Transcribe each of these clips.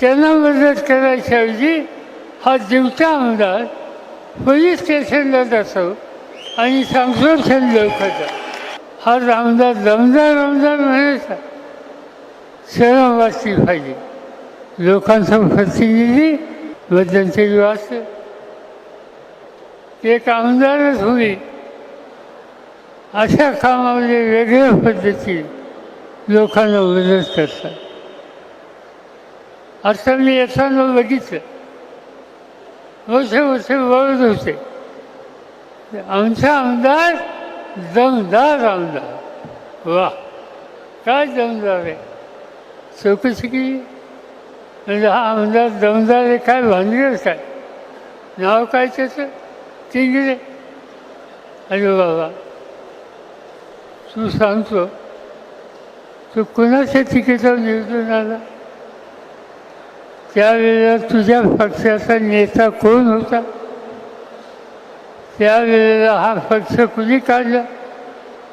त्यांना मदत करायच्याऐवजी हा दिवचा आमदार पोलीस स्टेशनला जातो आणि संरक्षण लोकांचा हा आमदार दमदार आमदार म्हणायचा. शरम वाचली पाहिजे. लोकांचा प्रतिनिधी व त्यांचे ते एक आमदारच होईल अशा कामामध्ये वेगळ्या पद्धतीने लोकांना मदत करतात. असं मी येताना बघितलं. मोठे मोठे बोलत होते. आमचा आमदार दमदार आमदार. वा काय दमदार आहे. चौकशी केली म्हणजे हा आमदार दमदार आहे काय भानगड काय? नाव काय त्याचं? तिंगरे अरे बाबा तू सांगतो तू कुणाच्या तिकीटावर निवडून आला? त्यावेळेला तुझ्या पक्षाचा नेता कोण होता? त्यावेळेला हा पक्ष कुणी काढला?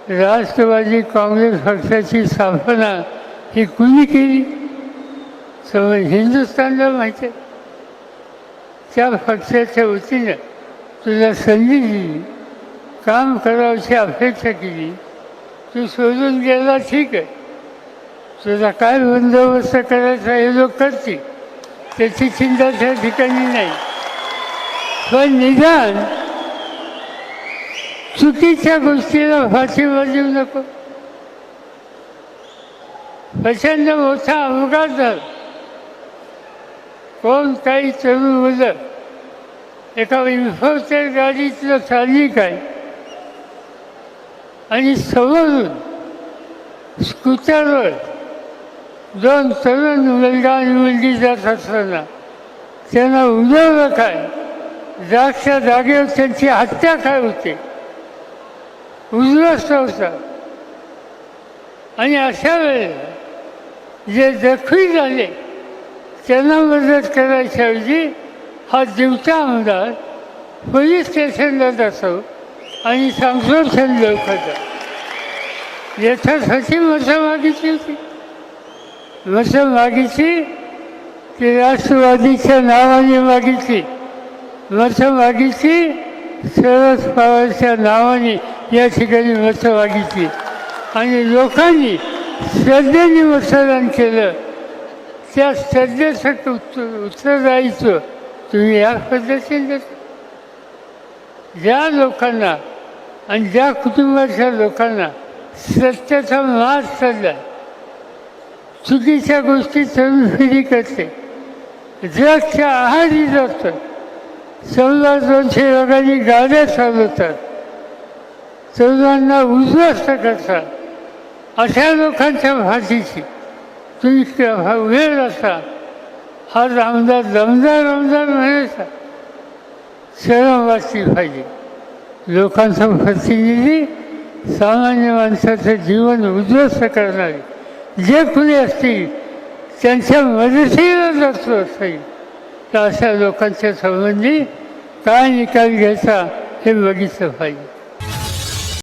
राष्ट्रवादी काँग्रेस पक्षाची स्थापना ही कुणी केली? समज हिंदुस्थानला माहिती आहे. त्या पक्षाच्या वतीनं तुला संधी दिली काम करावची अपेक्षा केली तू शोधून गेला ठीक आहे. तुझा काय बंदोबस्त करायचा हे लोक करतील. त्याची चिंता त्या ठिकाणी नाही. पण निदान चुकीच्या गोष्टीला फाशी देऊ नको. प्रचंड मोठा अपघात झाला. कोण काही तरुण मुलं एका इन्फोटेल गाडीतलं चालली काय आणि समोरून स्कूटरवर दोन तरुण मुलगा आणि मुलगी जात असताना त्यांना उडवलं काय? जागच्या जागेवर त्यांची हत्या काय होते? उद्ध्वस्त होता आणि अशा वेळेला जे जखमी झाले त्यांना मदत करायच्याऐवजी हा दिवचा आमदार पोलीस स्टेशनला जातो आणि संरक्षण लोकांचा याच्यासाठी मजा मागितली होती. मसं मागितली ती राष्ट्रवादीच्या नावाने मागितली. मसं मागितली शरद पवारच्या नावाने या ठिकाणी मसं मागितली. आणि लोकांनी श्रद्धेने मतदान केलं. त्या श्रद्धेसाठी उत्तर उत्तरदायित्व तुम्ही या पद्धतीने ज्या लोकांना आणि ज्या कुटुंबाच्या लोकांना सत्याचा मास चालला चुकीच्या गोष्टी चवीफिरी करते. ड्रगच्या आहारी जातो. चौदा दोनशे लोकांनी गाड्या चालवतात चौदांना उद्ध्वस्त करतात. अशा लोकांच्या भाषेची तुम्ही वेळ असा. हा आमदार दमदार आमदार म्हणायचा. शरम वाचली पाहिजे लोकांचा प्रतिनिधी सामान्य माणसाचं जीवन उद्ध्वस्त करणारे. जे कुणी असतील त्यांच्या मदतीला जातो असेल तर अशा लोकांच्या संबंधी काय निकाल घ्यायचा हे बघितलं पाहिजे.